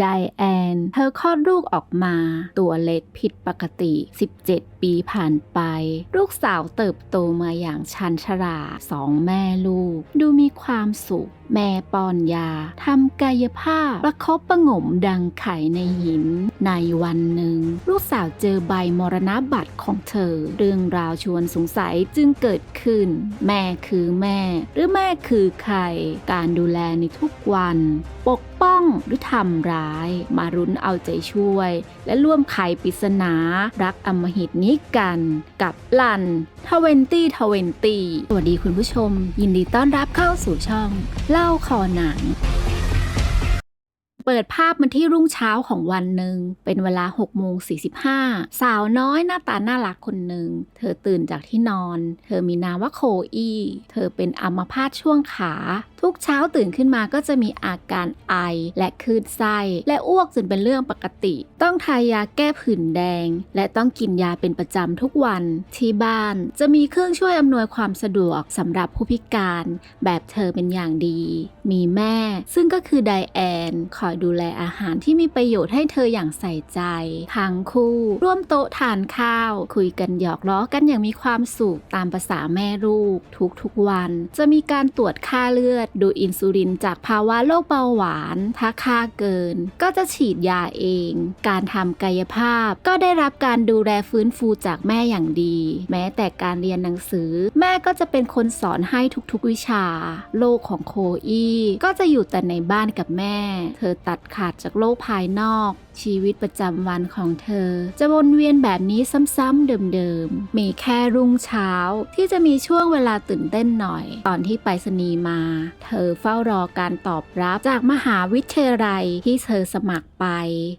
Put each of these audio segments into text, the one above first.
ไดแอน เธอคลอดลูกออกมา ตัวเล็กผิดปกติ 17 ปีผ่านไป ลูกสาวเติบโตมาอย่างชันชราสองแม่ลูก ดูมีความสุข แม่ป้อนยาทำกายภาพ ประคบประงมดังไข่ในหิน ในวันหนึ่ง ลูกสาวเจอใบมรณบัตรของเธอ เรื่องราวชวนสงสัยจึงเกิดขึ้น แม่คือแม่ หรือแม่คือใคร การดูแลในทุกวัน ปก ป้องหรือทำร้าย มารุ้นเอาใจช่วย และร่วมไขปริศนารักอมหิตนี้กันกับลันทเวนตี้ทเวนตี้สวัสดีคุณผู้ชม ยินดีต้อนรับเข้าสู่ช่อง เล่าคอหนังเปิดภาพมันที่รุ่งเช้าของวันหนึ่ง เป็นเวลา6โมง45 สาวน้อยหน้าตาน่ารักคนหนึ่ง เธอตื่นจากที่นอน เธอมีนามว่าโคอี้ เธอเป็นอัมพาตช่วงขาทุกเช้าตื่นขึ้นมาก็จะมีอาการไอและคลื่นไส้ และอ้วกจนเป็นเรื่องปกติ ต้องทายาแก้ผื่นแดง และต้องกินยาเป็นประจำทุกวัน ที่บ้านจะมีเครื่องช่วยอำนวยความสะดวกสำหรับผู้พิการ แบบเธอเป็นอย่างดี มีแม่ ซึ่งก็คือไดแอนคอยดูแลอาหารที่มีประโยชน์ให้เธออย่างใส่ใจทั้งคู่ ร่วมโต๊ะทานข้าว คุยกันหยอกล้อกันอย่างมีความสุขตามภาษาแม่ลูก ทุกๆวัน จะมีการตรวจค่าเลือดดูอินซูลินจากภาวะโรคเบาหวาน ถ้าค่าเกิน ก็จะฉีดยาเอง การทำกายภาพ ก็ได้รับการดูแลฟื้นฟูจากแม่อย่างดี แม้แต่การเรียนหนังสือ แม่ก็จะเป็นคนสอนให้ทุกๆวิชา โลกของโคอี้ก็จะอยู่แต่ในบ้านกับแม่ เธอตัดขาดจากโลกภายนอก ชีวิตประจำวันของเธอ จะวนเวียนแบบนี้ซ้ำๆเดิมๆ มีแค่รุ่งเช้าที่จะมีช่วงเวลาตื่นเต้นหน่อย ตอนที่ไปรษณีย์มาเธอเฝ้ารอการตอบรับจากมหาวิทยาลัยที่เธอสมัครไป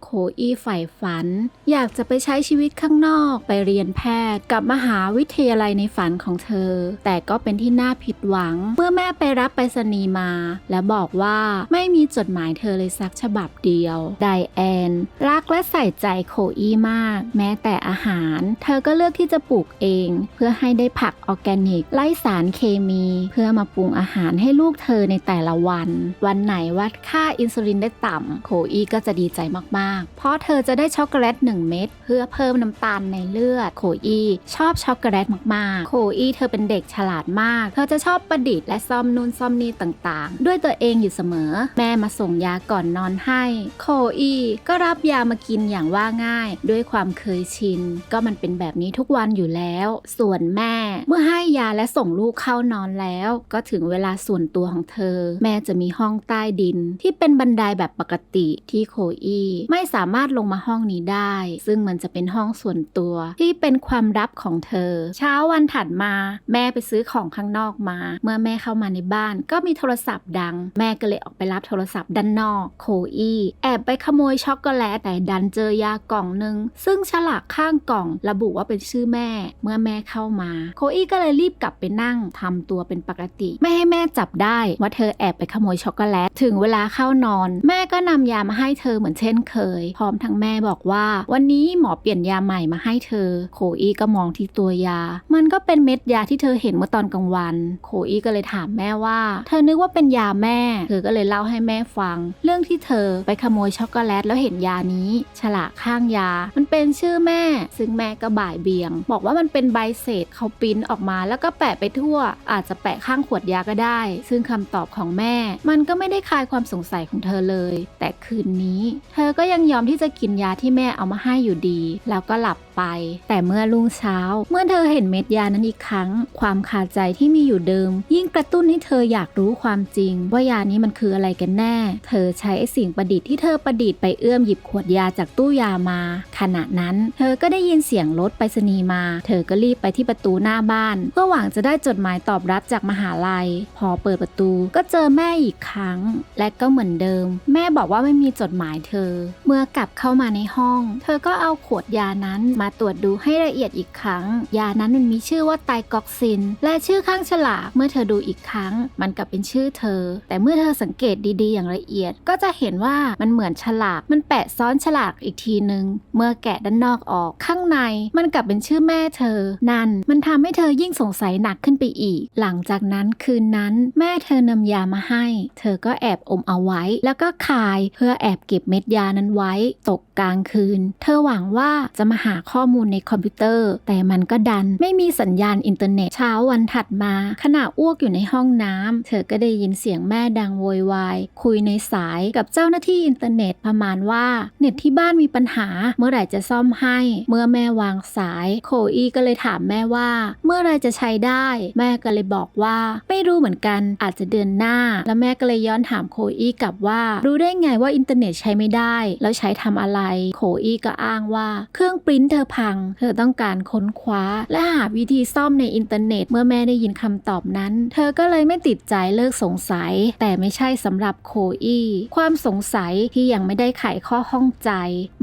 โคอี้ใฝ่ฝัน อยากจะไปใช้ชีวิตข้างนอกไปเรียนแพทย์กับมหาวิทยาลัยในฝันของเธอ แต่ก็เป็นที่น่าผิดหวัง เมื่อแม่ไปรับไปรษณีย์มา และบอกว่าไม่มีจดหมายเธอเลยสักฉบับเดียว ไดแอนรักและใส่ใจโคอี้มาก แม้แต่อาหาร เธอก็เลือกที่จะปลูกเอง เพื่อให้ได้ผักออร์แกนิกไล่สารเคมี เพื่อมาปรุงอาหารให้ลูกเธอในแต่ละวัน วันไหนวัดค่าอินซูลินได้ต่ำโคอี้ก็จะดีใจมากๆ เพราะเธอจะได้ช็อกโกแลต 1 เม็ดเพื่อเพิ่มน้ำตาลในเลือด โคอี้ชอบช็อกโกแลตมากๆ โคอี้เธอเป็นเด็กฉลาดมาก เธอจะชอบประดิษฐ์และซ่อมนู่นซ่อมนี่ต่างๆ ด้วยตัวเองอยู่เสมอ แม่มาส่งยาก่อนนอนให้ โคอี้ก็รับยามากินอย่างว่าง่าย ด้วยความเคยชิน ก็มันเป็นแบบนี้ทุกวันอยู่แล้ว ส่วนแม่ เมื่อให้ยาและส่งลูกเข้านอนแล้ว ก็ถึงเวลาส่วนตัวของเธอ แม่จะมีห้องใต้ดิน ที่เป็นบันไดแบบปกติที่โคอี้ไม่สามารถลงมาห้องนี้ได้ ซึ่งมันจะเป็นห้องส่วนตัวที่เป็นความลับของเธอ เช้าวันถัดมา แม่ไปซื้อของข้างนอกมา เมื่อแม่เข้ามาในบ้านก็มีโทรศัพท์ดัง แม่ก็เลยออกไปรับโทรศัพท์ด้านนอก โคอี้แอบไปขโมยช็อกโกแลตแต่ดันเจอยากล่องหนึ่งซึ่งฉลากข้างกล่อง ระบุว่าเป็นชื่อแม่ เมื่อแม่เข้ามา โคอี้ก็เลยรีบกลับไปนั่งทำตัวเป็นปกติ ไม่ให้แม่จับได้ว่าเธอแอบไปขโมยช็อกโกแลต ถึงเวลาเข้านอน แม่ก็นำยามาให้เธอเหมือนเช่นเคย พร้อมทั้งแม่บอกว่า วันนี้หมอเปลี่ยนยาใหม่มาให้เธอ โคอีก็มองที่ตัวยา มันก็เป็นเม็ดยาที่เธอเห็นเมื่อตอนกลางวัน โคอีก็เลยถามแม่ว่า เธอนึกว่าเป็นยาแม่ เธอก็เลยเล่าให้แม่ฟัง เรื่องที่เธอไปขโมยช็อกโกแลตแล้วเห็นยานี้ ฉลากข้างยา มันเป็นชื่อแม่ ซึ่งแม่ก็บ่ายเบียง บอกว่ามันเป็นใบเศษเขาปิ้นออกมาแล้วก็แปะไปทั่ว อาจจะแปะข้างขวดยาก็ได้ ซึ่งคำตอบของแม่ มันก็ไม่ได้คลายความสงสัยของเธอเลย แต่คืนนี้ เธอก็ยังยอมที่จะกินยาที่แม่เอามาให้อยู่ดี แล้วก็หลับ ไป แต่เมื่อรุ่งเช้า เมื่อเธอเห็นเม็ดยานั้นอีกครั้ง ความคาใจที่มีอยู่เดิม ยิ่งกระตุ้นให้เธออยากรู้ความจริง ว่ายานี้มันคืออะไรกันแน่ เธอใช้สิ่งประดิษฐ์ที่เธอประดิษฐ์ไปเอื้อมหยิบขวดยาจากตู้ยามา ขณะนั้น เธอก็ได้ยินเสียงรถไปรษณีย์มา เธอก็รีบไปที่ประตูหน้าบ้าน เพื่อหวังจะได้จดหมายตอบรับจากมหาลัย พอเปิดประตูก็เจอแม่อีกครั้ง และก็เหมือนเดิม แม่บอกว่าไม่มีจดหมายเธอ เมื่อกลับเข้ามาในห้อง เธอก็เอาขวดยานั้นมาตรวจดูให้ละเอียดอีกครั้ง ยานั้นมันมีชื่อว่าไตกอกซิน และชื่อข้างฉลากเมื่อเธอดูอีกครั้ง มันกลับเป็นชื่อเธอ แต่เมื่อเธอสังเกตดีๆ อย่างละเอียด ก็จะเห็นว่ามันเหมือนฉลากมันแปะซ้อนฉลากอีกทีหนึ่งเมื่อแกะด้านนอกออก ข้างในมันกลับเป็นชื่อแม่เธอ นั่นมันทำให้เธอยิ่งสงสัยหนักขึ้นไปอีก หลังจากนั้นคืนนั้นแม่เธอนำยามาให้ เธอก็แอบอมเอาไว้ แล้วก็คายเพื่อแอบเก็บเม็ดยานั้นไว้ ตกกลางคืน เธอหวังว่าจะมาหาข้อมูลในคอมพิวเตอร์ แต่มันก็ดันไม่มีสัญญาณอินเทอร์เน็ต เช้าวันถัดมา ขณะอ้วกอยู่ในห้องน้ำเธอก็ได้ยินเสียงแม่ดังโวยวาย คุยในสายกับเจ้าหน้าที่อินเทอร์เน็ตประมาณว่า เน็ตที่บ้านมีปัญหา เมื่อไหร่จะซ่อมให้ เมื่อแม่วางสาย โคอีก็เลยถามแม่ว่า เมื่อไรจะใช้ได้ แม่ก็เลยบอกว่า ไม่รู้เหมือนกันอาจจะเดือนหน้า แล้วแม่ก็เลยย้อนถามโคอีกลับว่า รู้ได้ไงว่าอินเทอร์เน็ตใช้ไม่ได้ แล้วใช้ทำอะไร โคอีก็อ้างว่า เครื่องปริ้นเธออพัง เธอต้องการค้นคว้า และหาวิธีซ่อมในอินเทอร์เน็ต เมื่อแม่ได้ยินคำตอบนั้น เธอก็เลยไม่ติดใจเลิกสงสัย แต่ไม่ใช่สำหรับโคอี้ความสงสัยที่ยังไม่ได้ไขข้อข้องใจ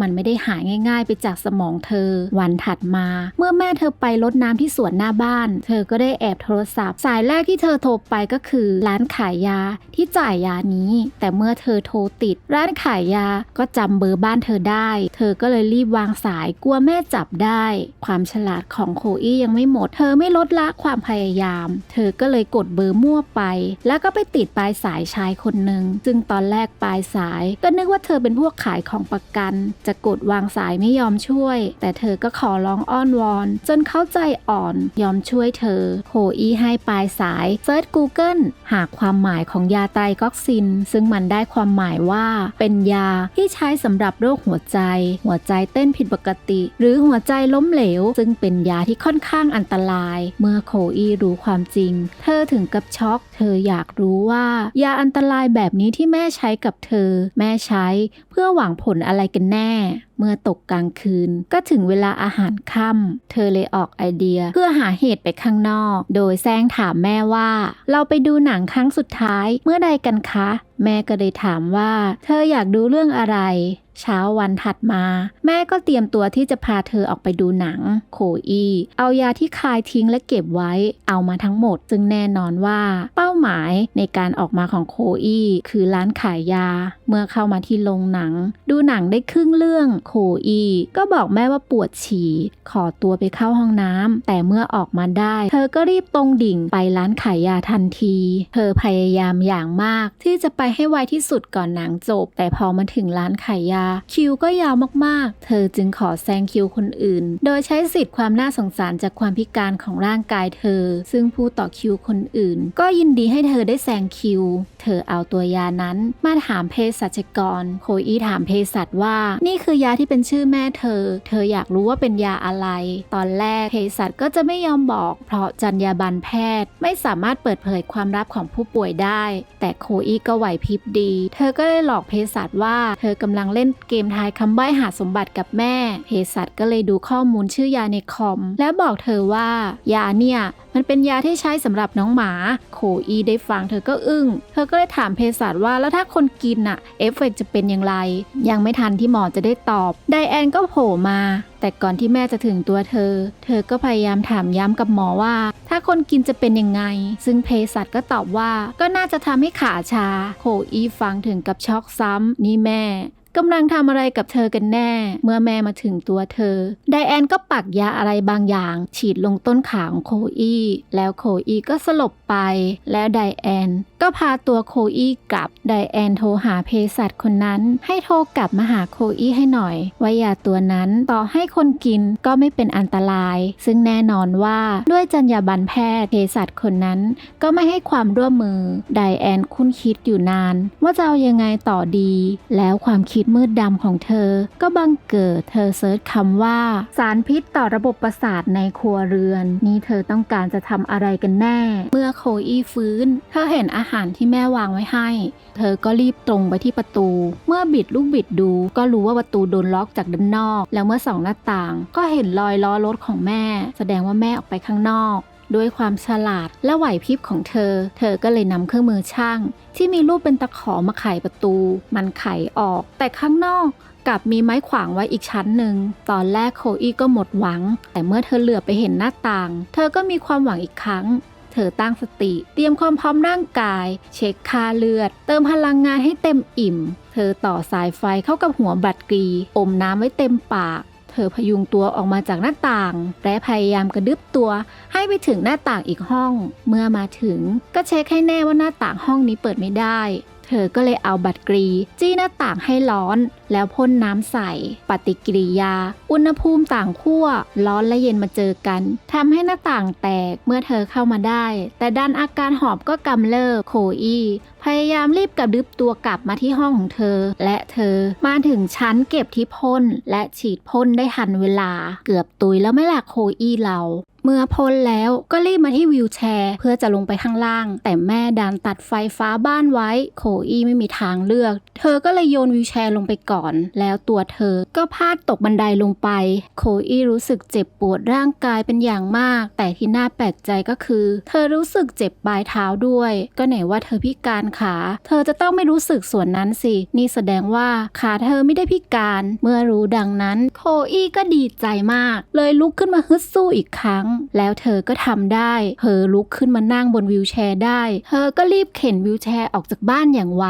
มันไม่ได้หายง่าย ๆ ไปจากสมองเธอ วันถัดมา เมื่อแม่เธอไปรดน้ำที่สวนหน้าบ้าน เธอก็ได้แอบโทรศัพท์ สายแรกที่เธอโทรไปก็คือร้านขายยาที่จ่ายยานี้ แต่เมื่อเธอโทรติด ร้านขายยาก็จำเบอร์บ้านเธอได้ เธอก็เลยรีบวางสายกลัวแม่จับได้ ความฉลาดของโคอี้ยังไม่หมด เธอไม่ลดละความพยายาม เธอก็เลยกดเบอร์มั่วไป แล้วก็ไปติดปลายสายชายคนหนึ่งซึ่งตอนแรกปลายสาย ก็นึกว่าเธอเป็นพวกขายของประกัน จะกดวางสายไม่ยอมช่วย แต่เธอก็ขอร้องอ้อนวอน จนเข้าใจอ่อนยอมช่วยเธอโคอี้ให้ปลายสายเซิร์ช Google หาความหมายของยาไตรก๊อกซิน ซึ่งมันได้ความหมายว่า เป็นยาที่ใช้สำหรับโรคหัวใจ หัวใจเต้นผิดปกติ หรือหัวใจล้มเหลว ซึ่งเป็นยาที่ค่อนข้างอันตราย เมื่อโคอี้รู้ความจริง เธอถึงกับช็อก เธออยากรู้ว่า ยาอันตรายแบบนี้ที่แม่ใช้กับเธอ แม่ใช้เพื่อหวังผลอะไรกันแน่ เมื่อตกกลางคืน ก็ถึงเวลาอาหารค่ำเธอเลยออกไอเดียเพื่อหาเหตุไปข้างนอก โดยแซงถามแม่ว่า เราไปดูหนังครั้งสุดท้ายเมื่อใดกันคะ แม่ก็เลยถามว่า เธออยากดูเรื่องอะไรเช้าวันถัดมา แม่ก็เตรียมตัวที่จะพาเธอออกไปดูหนัง โคอีเอายาที่คายทิ้งและเก็บไว้เอามาทั้งหมด ซึ่งแน่นอนว่า เป้าหมายในการออกมาของโคอีคือร้านขายยา เมื่อเข้ามาที่โรงหนัง ดูหนังได้ครึ่งเรื่องโคอีก็บอกแม่ว่าปวดฉี่ ขอตัวไปเข้าห้องน้ำแต่เมื่อออกมาได้ เธอก็รีบตรงดิ่งไปร้านขายยาทันที เธอพยายามอย่างมาก ที่จะไปให้ไวที่สุดก่อนหนังจบ แต่พอมาถึงร้านขายยา คิวก็ยาวมากๆ เธอจึงขอแซงคิวคนอื่น โดยใช้สิทธิ์ความน่าสงสารจากความพิการของร่างกายเธอ ซึ่งผู้ต่อคิวคนอื่น ก็ยินดีให้เธอได้แซงคิว เธอเอาตัวยานั้นมาถามเภสัชกร โคอีถามเภสัชว่า นี่คือยาที่เป็นชื่อแม่เธอ เธออยากรู้ว่าเป็นยาอะไร ตอนแรกเภสัชก็จะไม่ยอมบอก เพราะจรรยาบรรณแพทย์ ไม่สามารถเปิดเผยความลับของผู้ป่วยได้ แต่โคอีก็ไหวพริบดี เธอก็เลยหลอกเภสัชว่า เธอกำลังเล่นเกมทายคำใบ้หาสมบัติกับแม่ เภสัชก็เลยดูข้อมูลชื่อยาในคอม แล้วบอกเธอว่ายาเนี่ยมันเป็นยาที่ใช้สำหรับน้องหมา โคอีได้ฟังเธอก็อึ้ง เธอก็เลยถามเภสัชว่าแล้วถ้าคนกินน่ะเอฟเฟกจะเป็นอย่างไร ยังไม่ทันที่หมอจะได้ตอบไดแอนก็โผล่มา แต่ก่อนที่แม่จะถึงตัวเธอ เธอก็พยายามถามย้ำกับหมอว่า ถ้าคนกินจะเป็นยังไง ซึ่งเภสัชก็ตอบว่าก็น่าจะทำให้ขาชา โคอีฟังถึงกับช็อกซ้ำนี่แม่กำลังทำอะไรกับเธอกันแน่ เมื่อแม่มาถึงตัวเธอ ไดแอนก็ปักยาอะไรบางอย่าง ฉีดลงต้นขาของโคอีแล้วโคอีก็สลบไป แล้วไดแอนก็พาตัวโคอีกลับ ไดแอนโทรหาเภสัชคนนั้น ให้โทรกลับมาหาโคอีให้หน่อย ว่ายาตัวนั้นต่อให้คนกินก็ไม่เป็นอันตราย ซึ่งแน่นอนว่าด้วยจรรยาบรรณแพทย์เภสัชคนนั้น ก็ไม่ให้ความร่วมมือ ไดแอนคุ้นคิดอยู่นาน ว่าจะเอายังไงต่อดี แล้วความคิดมืดดำของเธอ ก็บังเกิดเธอเซิร์ชคำว่า สารพิษต่อระบบประสาทในครัวเรือน นี่เธอต้องการจะทำอะไรกันแน่ เมื่อโคอีฟื้น เธอเห็นอาหารที่แม่วางไว้ให้ เธอก็รีบตรงไปที่ประตู เมื่อบิดลูกบิดดู ก็รู้ว่าประตูโดนล็อกจากด้านนอก แล้วเมื่อส่องหน้าต่าง ก็เห็นรอยล้อรถของแม่ แสดงว่าแม่ออกไปข้างนอกด้วยความฉลาดและไหวพริบของเธอ เธอก็เลยนำเครื่องมือช่าง ที่มีรูปเป็นตะขอมาไขประตู มันไขออก แต่ข้างนอกกลับมีไม้ขวางไว้อีกชั้นหนึ่ง ตอนแรกโคอี้ก็หมดหวัง แต่เมื่อเธอเหลือบไปเห็นหน้าต่าง เธอก็มีความหวังอีกครั้ง เธอตั้งสติ เตรียมความพร้อมร่างกาย เช็คค่าเลือด เติมพลังงานให้เต็มอิ่ม เธอต่อสายไฟเข้ากับหัวบัตรกรี อมน้ำไว้เต็มปาก เธอพยุงตัวออกมาจากหน้าต่าง และพยายามกระดึบตัว ให้ไปถึงหน้าต่างอีกห้อง เมื่อมาถึงก็เช็คให้แน่ว่าหน้าต่างห้องนี้เปิดไม่ได้ เธอก็เลยเอาบัตรกรี จี้หน้าต่างให้ร้อน แล้วพ่นน้ำใส่ ปฏิกิริยา อุณหภูมิต่างขั้ว ร้อนและเย็นมาเจอกันทำให้หน้าต่างแตกเมื่อเธอเข้ามาได้ แต่ดันอาการหอบก็กำเริบโคอี้พยายามรีบกระดึบตัวกลับมาที่ห้องของเธอ และเธอมาถึงชั้นเก็บที่พ่นและฉีดพ่นได้ทันเวลา เกือบตุยแล้วไม่ล่ะโคอี้เรา เมื่อพ้นแล้วก็รีบมาที่วิวแชร์เพื่อจะลงไปข้างล่าง แต่แม่ดันตัดไฟฟ้าบ้านไว้ โคอี้ไม่มีทางเลือก เธอก็เลยโยนวิวแชร์ลงไปก่อน แล้วตัวเธอก็พลาดตกบันไดลงไป โคอี้รู้สึกเจ็บปวดร่างกายเป็นอย่างมาก แต่ที่น่าแปลกใจก็คือ เธอรู้สึกเจ็บปลายเท้าด้วย ก็ไหนว่าเธอพิการขา เธอจะต้องไม่รู้สึกส่วนนั้นสิ นี่แสดงว่าขาเธอไม่ได้พิการ เมื่อรู้ดังนั้น โคอี้ก็ดีใจมาก เลยลุกขึ้นมาฮึดสู้อีกครั้งแล้วเธอก็ทำได้เธอลุกขึ้นมานั่งบนวิวแชร์ได้ เธอก็รีบเข็นวิวแชร์ออกจากบ้านอย่างไว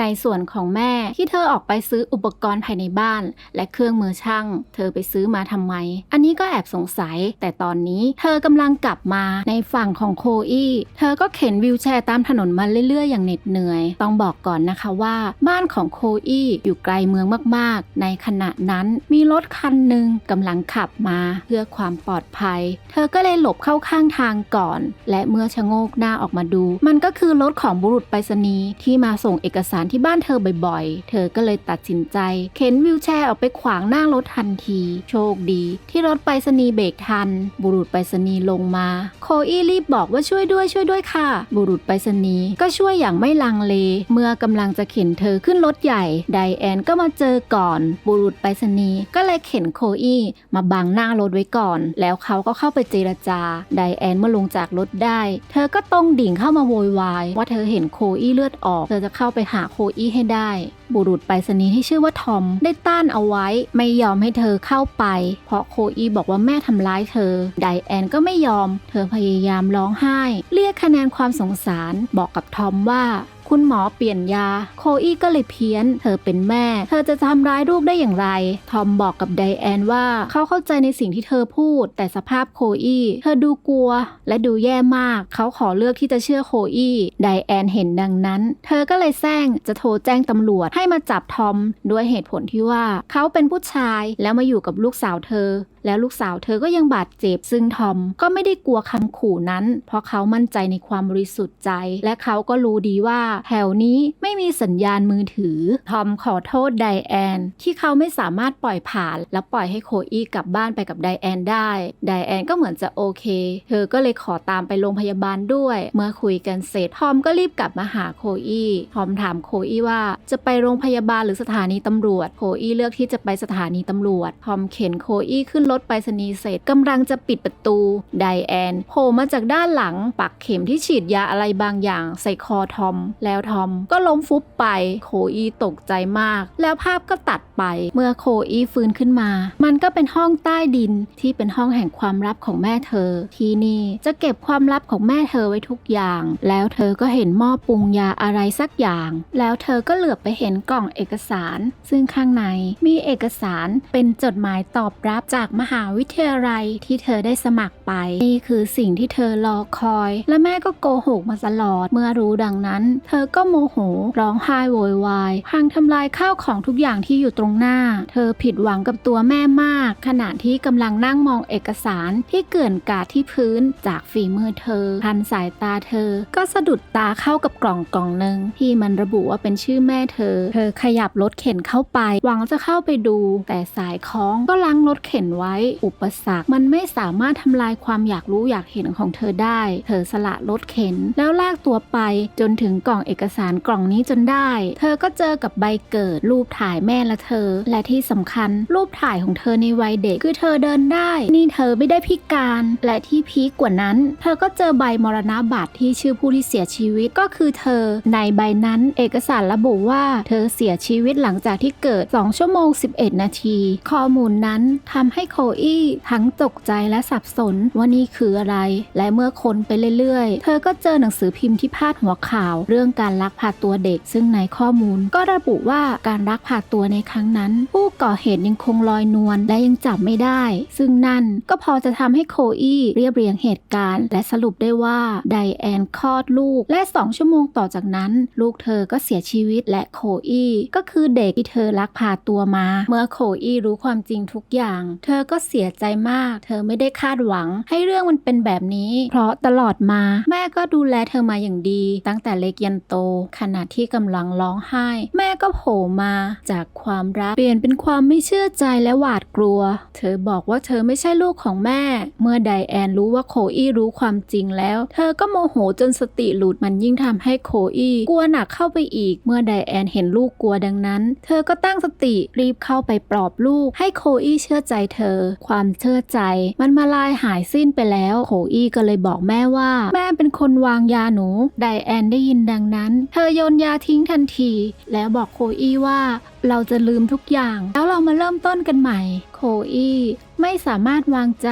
ในส่วนของแม่ที่เธอออกไปซื้ออุปกรณ์ภายในบ้าน และเครื่องมือช่าง เธอไปซื้อมาทำไม อันนี้ก็แอบสงสัย แต่ตอนนี้เธอกำลังกลับมาในฝั่งของโคอี้เธอก็เข็นวิวแชร์ตามถนนมาเรื่อยๆ อย่างเหน็ดเหนื่อย ต้องบอกก่อนนะคะว่า บ้านของโคอี้อยู่ไกลเมืองมากๆ ในขณะนั้นมีรถคันหนึ่งกำลังขับมาเพื่อความปลอดภัย เธธอก็เลยหลบเข้าข้างทางก่อน และเมื่อชะโงกหน้าออกมาดู มันก็คือรถของบุรุษไปรษณีย์ที่มาส่งเอกสารที่บ้านเธอบ่อยๆ เธอก็เลยตัดสินใจ เข็นวิวแชร์ออกไปขวางหน้ารถทันที โชคดี ที่รถไปรษณีย์เบรกทัน บุรุษไปรษณีย์ลงมา โคอี้รีบบอกว่าช่วยด้วยช่วยด้วยค่ะ บุรุษไปรษณีย์ก็ช่วยอย่างไม่ลังเล เมื่อกำลังจะเข็นเธอขึ้นรถใหญ่ไดแอนก็มาเจอก่อน บุรุษไปรษณีย์ก็เลยเข็นโคอี้มาบังหน้ารถไว้ก่อน แล้วเขาก็เข้าไปเจรจา ไดแอนเมื่อลงจากรถได้ เธอก็ต้องดิ่งเข้ามาโวยวาย ว่าเธอเห็นโคอี้เลือดออก เธอจะเข้าไปหาโคอี้ให้ได้ บุรุษไปรษณีย์ที่ชื่อว่าทอม ได้ต้านเอาไว้ ไม่ยอมให้เธอเข้าไป เพราะโคอีบอกว่าแม่ทำร้ายเธอ ไดแอนก็ไม่ยอม เธอพยายามร้องไห้ เรียกคะแนนความสงสาร บอกกับทอมว่า คุณหมอเปลี่ยนยา โคอี้ก็เลยเพี้ยน เธอเป็นแม่ เธอจะทำร้ายลูกได้อย่างไร ทอมบอกกับไดแอนว่าเขาเข้าใจในสิ่งที่เธอพูด แต่สภาพโคอี้ เธอดูกลัว และดูแย่มาก เขาขอเลือกที่จะเชื่อโคอี้ ไดแอนเห็นดังนั้น เธอก็เลยแซงจะโทรแจ้งตำรวจให้มาจับทอม ด้วยเหตุผลที่ว่าเขาเป็นผู้ชายแล้วมาอยู่กับลูกสาวเธอแล้วลูกสาวเธอก็ยังบาดเจ็บ ซึ่งทอมก็ไม่ได้กลัวคำขู่นั้น เพราะเขามั่นใจในความบริสุทธิ์ใจ และเขาก็รู้ดีว่าแถวนี้ไม่มีสัญญาณมือถือ ทอมขอโทษไดแอน ที่เขาไม่สามารถปล่อยผ่าน และปล่อยให้โคอี้กลับบ้านไปกับไดแอนได้ ไดแอนก็เหมือนจะโอเค เธอก็เลยขอตามไปโรงพยาบาลด้วย เมื่อคุยกันเสร็จทอมก็รีบกลับมาหาโคอี้ทอมถามโคอี้ว่าจะไปโรงพยาบาลหรือสถานีตำรวจ โคอี้เลือกที่จะไปสถานีตำรวจ ทอมเข็นโคอี้ขึ้นรถไปรษณีเสร็จกำลังจะปิดประตู ไดแอนโผล่มาจากด้านหลัง ปักเข็มที่ฉีดยาอะไรบางอย่างใส่คอทอม แล้แล้วทอมก็ล้มฟุบไป โคอีตกใจมาก แล้วภาพก็ตัดไป เมื่อโคอีฟื้นขึ้นมา มันก็เป็นห้องใต้ดินที่เป็นห้องแห่งความลับของแม่เธอ ที่นี่จะเก็บความลับของแม่เธอไว้ทุกอย่าง แล้วเธอก็เห็นหม้อปรุงยาอะไรสักอย่าง แล้วเธอก็เหลือบไปเห็นกล่องเอกสาร ซึ่งข้างในมีเอกสารเป็นจดหมายตอบรับจากมหาวิทยาลัยที่เธอได้สมัครไป นี่คือสิ่งที่เธอรอคอย และแม่ก็โกหกมาตลอด เมื่อรู้ดังนั้น เธออก็โมโห ร้องไห้โวยวายพังทำลายข้าวของทุกอย่างที่อยู่ตรงหน้า เธอผิดหวังกับตัวแม่มาก ขณะที่กำลังนั่งมองเอกสารที่เกลื่อนกาดที่พื้นจากฝีมือเธอ ทันสายตาเธอ ก็สะดุดตาเข้ากับกล่องกล่องหนึ่งที่มันระบุว่าเป็นชื่อแม่เธอ เธอขยับรถเข็นเข้าไป หวังจะเข้าไปดู แต่สายคล้องก็ลังรถเข็นไว้ อุปสรรคมันไม่สามารถทำลายความอยากรู้อยากเห็นของเธอได้ เธอสละรถเข็นแล้วลากตัวไปจนถึงกล่องเอกสารกล่องนี้จนได้ เธอก็เจอกับใบเกิดรูปถ่ายแม่และเธอ และที่สำคัญ รูปถ่ายของเธอในวัยเด็กคือเธอเดินได้ นี่เธอไม่ได้พิการ และที่พีคกว่านั้น เธอก็เจอใบมรณบัตรที่ชื่อผู้ที่เสียชีวิตก็คือเธอ ในใบนั้นเอกสารระบุว่า เธอเสียชีวิตหลังจากที่เกิด 2 ชั่วโมง 11 นาที ข้อมูลนั้นทำให้โคอี้ทั้งตกใจและสับสนว่านี่คืออะไร และเมื่อค้นไปเรื่อยๆ เธอก็เจอหนังสือพิมพ์ที่พาดหัวข่าว เรื่องการลักพาตัวเด็ก ซึ่งในข้อมูล ก็ระบุว่าการลักพาตัวในครั้งนั้น ผู้ก่อเหตุยังคงลอยนวลและยังจับไม่ได้ ซึ่งนั่นก็พอจะทำให้โคอี้เรียบเรียงเหตุการณ์ และสรุปได้ว่าไดแอนคลอดลูก และ 2 ชั่วโมงต่อจากนั้น ลูกเธอก็เสียชีวิตและโคอี้ก็คือเด็กที่เธอลักพาตัวมา เมื่อโคอี้รู้ความจริงทุกอย่าง เธอก็เสียใจมาก เธอไม่ได้คาดหวัง ให้เรื่องมันเป็นแบบนี้ เพราะตลอดมา แม่ก็ดูแลเธอมาอย่างดี ตั้งแต่เล็กยันโต ขณะที่กำลังร้องไห้ แม่ก็โผล่มาจากความรักเปลี่ยนเป็นความไม่เชื่อใจและหวาดกลัว เธอบอกว่าเธอไม่ใช่ลูกของแม่ เมื่อไดแอนรู้ว่าโคอี้รู้ความจริงแล้ว เธอก็โมโหจนสติหลุดมันยิ่งทำให้โคอี้กลัวหนักเข้าไปอีก เมื่อไดแอนเห็นลูกกลัวดังนั้น เธอก็ตั้งสติรีบเข้าไปปลอบลูก ให้โคอี้เชื่อใจเธอ ความเชื่อใจ มันมาลายหายสิ้นไปแล้ว โคอี้ก็เลยบอกแม่ว่า แม่เป็นคนวางยาหนู ไดแอนได้ยินดังนั้น เธอโยนยาทิ้งทันที แล้วบอกโคอี้ว่าเราจะลืมทุกอย่าง แล้วเรามาเริ่มต้นกันใหม่ โคอี้ไม่สามารถวางใจ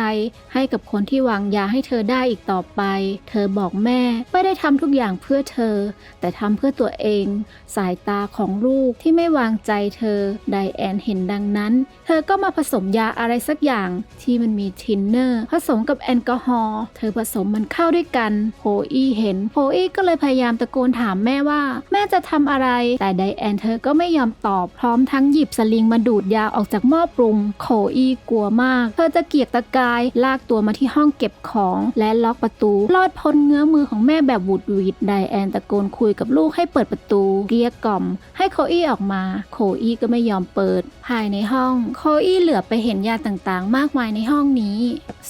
ให้กับคนที่วางยาให้เธอได้อีกต่อไป เธอบอกแม่ไม่ได้ทำทุกอย่างเพื่อเธอ แต่ทำเพื่อตัวเอง สายตาของลูกที่ไม่วางใจเธอ ไดแอนเห็นดังนั้น เธอก็มาผสมยาอะไรสักอย่างที่มันมีทินเนอร์ ผสมกับแอลกอฮอล์ เธอผสมมันเข้าด้วยกันโฮอี้เห็นโฮอี้ก็เลยพยายามตะโกนถามแม่ว่า แม่จะทำอะไร แต่ไดแอนเธอก็ไม่ยอมตอบ พร้อมทั้งหยิบสลิงมาดูดยาออกจากหม้อปรุงโคอี้กลัวมาก เธอจะเกียกตะกายลากตัวมาที่ห้องเก็บของและล็อกประตูลอดพ้นเงื้อมือของแม่แบบหวุดหวิดไดแอนตะโกนคุยกับลูกให้เปิดประตูเกียกล่อม ให้โคอี้ออกมา โคอี้ก็ไม่ยอมเปิด ภายในห้อง โคอี้เหลือไปเห็นยาต่างๆ มากมายในห้องนี้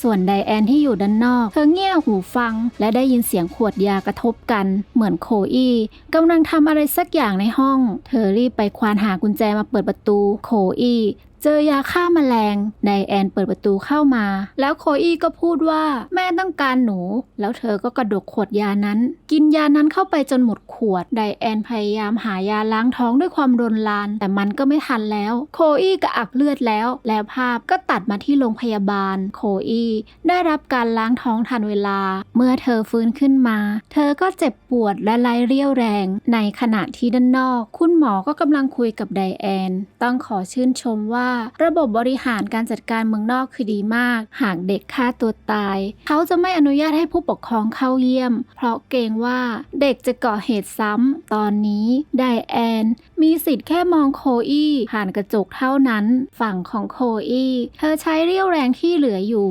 ส่วนไดแอนที่อยู่ด้านนอก เธอเงี่ยหูฟัง และได้ยินเสียงขวดยากระทบกัน เหมือนโคอี้กำลังทำอะไรสักอย่างในห้อง เธอรีบไปควานหากุญแจมาเปิดประตู โคอี้ เจอยาฆ่าแมลงไดแอนเปิดประตูเข้ามา แล้วโคอี้ก็พูดว่าแม่ต้องการหนู แล้วเธอก็กระดกขวดยานั้น กินยานั้นเข้าไปจนหมดขวดไดแอนพยายามหายาล้างท้องด้วยความรนลาน แต่มันก็ไม่ทันแล้ว โคอี้กระอักเลือดแล้ว แล้วภาพก็ตัดมาที่โรงพยาบาล โคอี้ได้รับการล้างท้องทันเวลา เมื่อเธอฟื้นขึ้นมา เธอก็เจ็บปวดและไร้เรี่ยวแรง ในขณะที่ด้านนอก คุณหมอก็กำลังคุยกับไดแอน ต้องขอชื่นชมว่าระบบบริหารการจัดการเมืองนอกคือดีมาก หากเด็กฆ่าตัวตาย เขาจะไม่อนุญาตให้ผู้ปกครองเข้าเยี่ยม เพราะเกรงว่าเด็กจะก่อเหตุซ้ำ ตอนนี้ไดแอน มีสิทธิ์แค่มองโคอี้ผ่านกระจกเท่านั้น ฝั่งของโคอี้ เธอใช้เรี่ยวแรงที่เหลืออยู่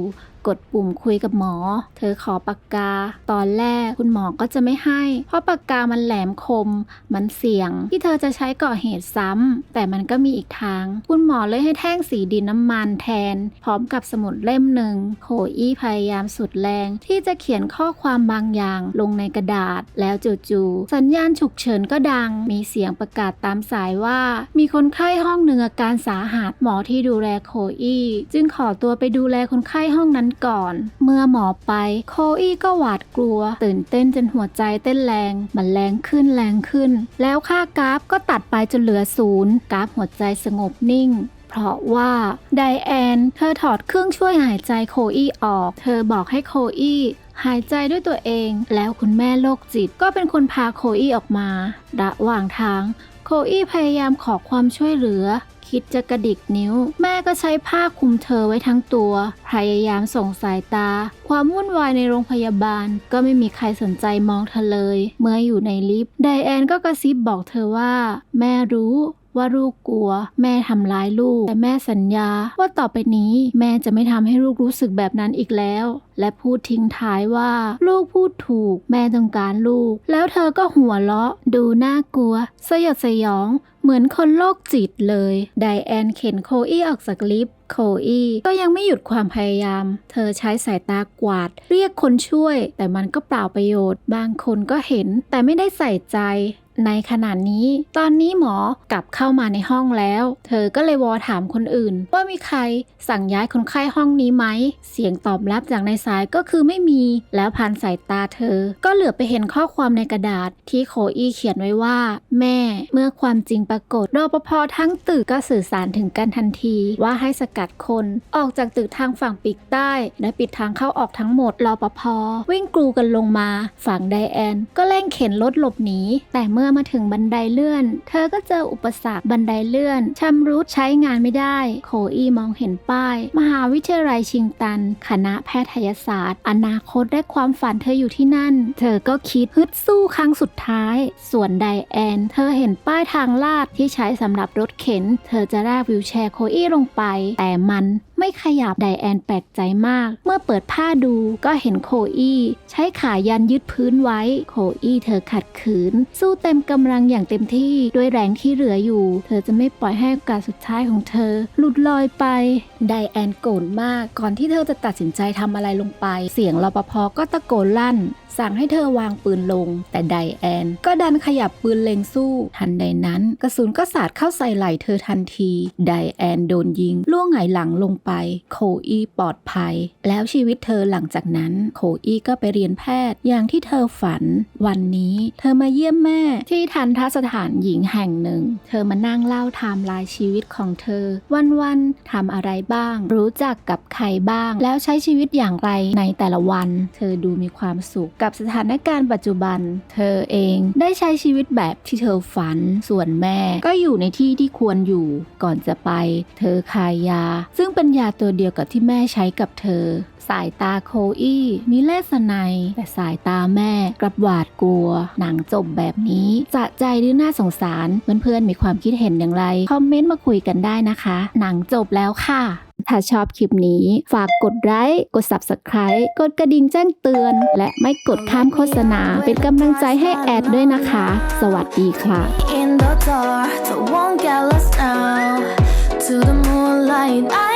กดปุ่มคุยกับหมอ เธอขอปากกา ตอนแรกคุณหมอก็จะไม่ให้ เพราะปากกามันแหลมคม มันเสี่ยง ที่เธอจะใช้ก่อเหตุซ้ำแต่มันก็มีอีกทาง คุณหมอเลยให้แท่งสีดินน้ำมันแทน พร้อมกับสมุดเล่มหนึ่งโคอี้พยายามสุดแรง ที่จะเขียนข้อความบางอย่างลงในกระดาษ แล้วจู่ๆสัญญาณฉุกเฉินก็ดัง มีเสียงประกาศตามสายว่า มีคนไข้ห้องหนึ่งอาการสาหัสหมอที่ดูแลโคอี้จึงขอตัวไปดูแลคนไข้ห้องนั้นก่อน เมื่อหมอไปโคอี้ก็หวาดกลัว ตื่นเต้นจนหัวใจเต้นแรง มันแรงขึ้นแรงขึ้น แล้วค่ากราฟก็ตัดไปจนเหลือศูนย์กราฟหัวใจสงบนิ่งเพราะว่าไดแอนเธอถอดเครื่องช่วยหายใจโคอี้ออก เธอบอกให้โคอี้หายใจด้วยตัวเอง แล้วคุณแม่โรคจิตก็เป็นคนพาโคอี้ออกมา ระหว่างทาง โคอี้พยายามขอความช่วยเหลือ คิดจะกระดิกนิ้ว แม่ก็ใช้ผ้าคลุมเธอไว้ทั้งตัว พยายามส่งสายตา ความวุ่นวายในโรงพยาบาล ก็ไม่มีใครสนใจมองเธอเลย เมื่ออยู่ในลิฟต์ไดแอนก็กระซิบบอกเธอว่า แม่รู้ว่าลูกกลัว แม่ทำร้ายลูก แต่แม่สัญญา ว่าต่อไปนี้แม่จะไม่ทำให้ลูกรู้สึกแบบนั้นอีกแล้ว และพูดทิ้งท้ายว่า ลูกพูดถูก แม่ต้องการลูก แล้วเธอก็หัวเราะ ดูน่ากลัว สยดสยอง เหมือนคนโรคจิตเลย ไดแอนเข็นโคอี้ออกจากลิฟต์ โคอี้ก็ยังไม่หยุดความพยายาม เธอใช้สายตากวาด เรียกคนช่วย แต่มันก็เปล่าประโยชน์ บางคนก็เห็นแต่ไม่ได้ใส่ใจ ในขณะนี้ ตอนนี้หมอกลับเข้ามาในห้องแล้ว เธอก็เลยวอถามคนอื่น ว่ามีใครสั่งย้ายคนไข้ห้องนี้ไหม เสียงตอบรับจากในสายก็คือไม่มี แล้วผ่านสายตาเธอ ก็เหลือไปเห็นข้อความในกระดาษที่โคอี้เขียนไว้ว่า แม่ เมื่อความจริงปรากฏรปภทั้งตึกก็สื่อสารถึงกันทันที ว่าให้สกัดคน ออกจากตึกทางฝั่งปีกใต้ และปิดทางเข้าออกทั้งหมดรปภวิ่งกรูกันลงมา ฝั่งไดแอน ก็เร่งเข็นรถหลบหนีแต่เมื่อมาถึงบันไดเลื่อน เธอก็เจออุปสรรคบันไดเลื่อนชำรุดใช้งานไม่ได้ โคอี้มองเห็นป้าย มหาวิทยาลัยชิงตัน คณะแพทยศาสตร์ อนาคตและความฝันเธออยู่ที่นั่น เธอก็คิดฮึดสู้ครั้งสุดท้าย ส่วนไดแอน เธอเห็นป้ายทางลาดที่ใช้สำหรับรถเข็น เธอจะลากวิวแชร์โคอี้ลงไป แต่มันไม่ขยับไดแอนแปลกใจมาก เมื่อเปิดผ้าดูก็เห็นโคอี้ใช้ขายันยึดพื้นไว้ โคอี้เธอขัดขืน สู้เต็มกำลังอย่างเต็มที่ด้วยแรงที่เหลืออยู่ เธอจะไม่ปล่อยให้โอกาสสุดท้ายของเธอ หลุดลอยไปไดแอนโกรธมาก ก่อนที่เธอจะตัดสินใจทำอะไรลงไป เสียงรปภก็ตะโกนลั่น สั่งให้เธอวางปืนลง แต่ไดแอน ก็ดันขยับปืนเล็งสู้ ทันใดนั้น กระสุนก็สาดเข้าใส่ไหล่เธอทันที ไดแอนโดนยิงล่วงหงายหลังลงไป โคอี้ปลอดภัย แล้วชีวิตเธอหลังจากนั้น โคอี้ก็ไปเรียนแพทย์อย่างที่เธอฝัน วันนี้เธอมาเยี่ยมแม่ที่ทันทสถานหญิงแห่งหนึ่ง เธอมานั่งเล่าไทม์ไลน์ชีวิตของเธอ วันๆทำอะไรบ้าง รู้จักกับใครบ้าง แล้วใช้ชีวิตอย่างไรในแต่ละวัน เธอดูมีความสุขกับสถานการณ์ปัจจุบัน เธอเองได้ใช้ชีวิตแบบที่เธอฝัน ส่วนแม่ก็อยู่ในที่ที่ควรอยู่ก่อนจะไป เธอคายยา ซึ่งเป็นยาตัวเดียวกับที่แม่ใช้กับเธอ สายตาโคอี้มีเลสไนแต่สายตาแม่กลับหวาดกลัว หนังจบแบบนี้สะใจหรือน่าสงสาร เพื่อนๆมีความคิดเห็นอย่างไร คอมเมนต์มาคุยกันได้นะคะ หนังจบแล้วค่ะ ถ้าชอบคลิปนี้ ฝากกดไลค์ กด Subscribe กดกระดิ่งแจ้งเตือน และไม่กดข้ามโฆษณา เป็นกำลังใจให้แอดด้วยนะคะ สวัสดีค่ะ in the dark, so won't get lost now. To the moonlight, I